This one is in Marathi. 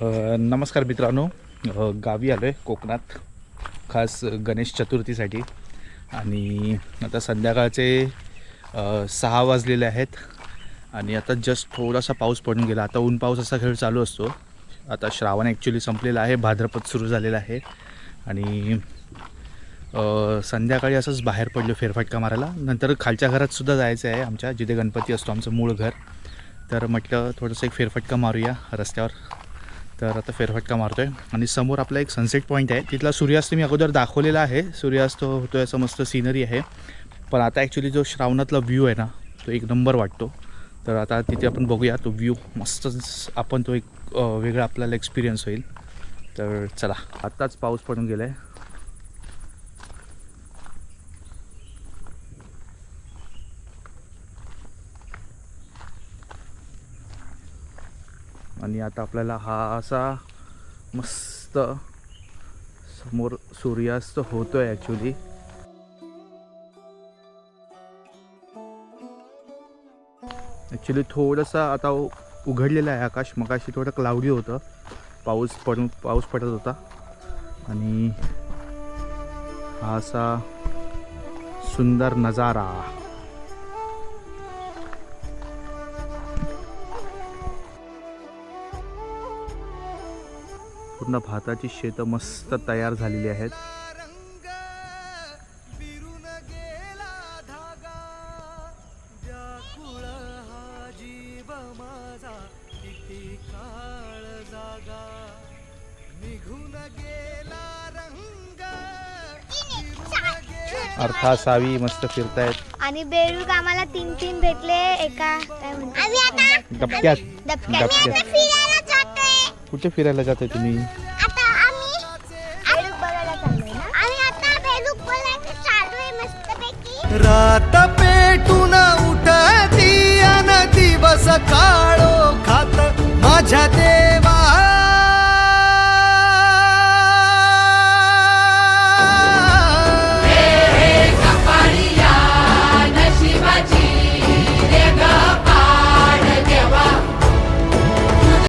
नमस्कार मित्रांनो. गावी आलो आहे कोकणात खास गणेश चतुर्थीसाठी. आणि आता संध्याकाळचे सहा वाजलेले आहेत. आणि आता जस्ट थोडासा पाऊस पडून गेला. आता ऊन पाऊस असा खेळ चालू असतो. आता श्रावण ॲक्च्युली संपलेला आहे. भाद्रपद सुरू झालेला आहे. आणि संध्याकाळी असंच बाहेर पडलो फेरफटका मारायला. नंतर खालच्या घरातसुद्धा जायचं आहे आमच्या. जिथे गणपती असतो आमचं मूळ घर. तर म्हटलं थोडंसं एक फेरफटका मारूया रस्त्यावर. तर आता फेरफटका मारतो आहे आणि समोर आपला एक सनसेट पॉईंट आहे. तिथला सूर्यास्त मी अगोदर दाखवलेला आहे. सूर्यास्त होतो असं मस्त सिनरी आहे. पण आता ॲक्च्युली जो श्रावणातला व्ह्यू आहे ना तो एक नंबर वाटतो. तर आता तिथे आपण बघूया. तो व्ह्यू मस्तच आपण तो एक वेगळा आपल्याला एक्सपिरियन्स होईल. तर चला आत्ताच पाऊस पडून गेला आहे आणि आता आपल्याला हा असा मस्त समोर सूर्यास्त होतो आहे ॲक्च्युली ॲक्च्युली थोडंसं आता उघडलेलं आहे आकाश. मगाशी थोडं क्लाउडी होतं. पाऊस पडून पाऊस पडत होता. आणि हा असा सुंदर नजारा. पूर्ण भाताची शेतं मस्त तयार झालेली आहेत. हा अर्थ असावी मस्त फिरतायत. आणि बेडूक आम्हाला तीन तीन भेटले एका काय म्हणतात? डबक्यात डबक्यात कुठे फिरायला जाते तुम्ही? आता आम्ही बेडूक बघायला चाललोय ना आम्ही आता बेडूक बघायला चाललोय मस्तपैकी. रात पेटून उठती अन दिवस काळो खात माझ्या ते